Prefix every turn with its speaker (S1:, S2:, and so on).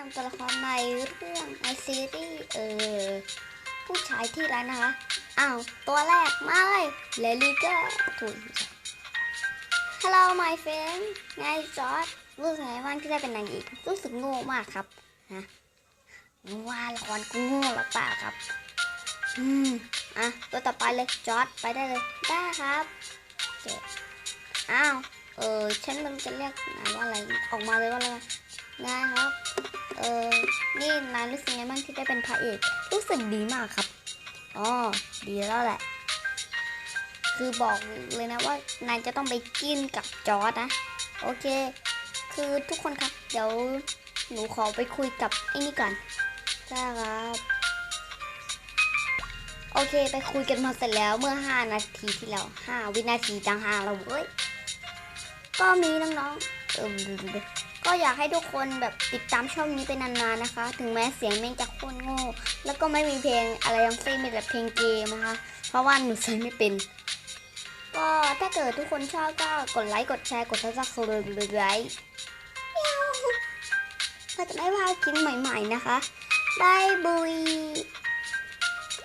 S1: นำตัวละครในเรื่องในซีรีส์เออผู้ชายที่ร้านนะคะ อ้าว ตัวแรกมาเลยเลลี่ก็ถูกฮัลโหล my friend ไงจอร์ดรู้สึกไงบ้างที่ได้เป็นนางเอกรู้สึกโง่มากครับฮะว่าละครกูโง่หรือเปล่าครับ อืม อะ ตัวต่อไปเลยจอร์ดไปได้เลย ได้ครับเจ็อ้าว เออฉันมันจะเรียกนายว่าอะไร ออกมาเลยว่าอะไรนายครับ ออนี่นายรู้สึกไงบ้างที่ได้เป็นพระเอก รู้สึกดีมากครับ อ๋อ ดีแล้วแหละ คือบอกเลยนะว่านายจะต้องไปกินกับจอร์ดนะ โอเค คือทุกคนครับ เดี๋ยวหนูขอไปคุยกับไอ้นี่ก่อนได้ครับ โอเค ไปคุยกันมาเสร็จแล้วเมื่อ 5 นาทีที่แล้ว 5 วินาทีจังหาเราเว้ย ก็มีน้องๆเออ ก็อยากให้ทุกคนแบบติดตามช่องนี้ไปนานๆนะคะ ถึงแม้เสียงแม่งจะโคตรโง่ แล้วก็ไม่มีเพลงอะไรทั้งสิ้นมีแต่เพลงเกมนะคะ เพราะว่าหนูใช้ไม่เป็น ก็ถ้าเกิดทุกคนชอบก็กดไลค์กดแชร์กดซับสไครต์เลยไลค์เมียวเพื่อจะได้พาคลิปใหม่ ๆนะคะบายบุย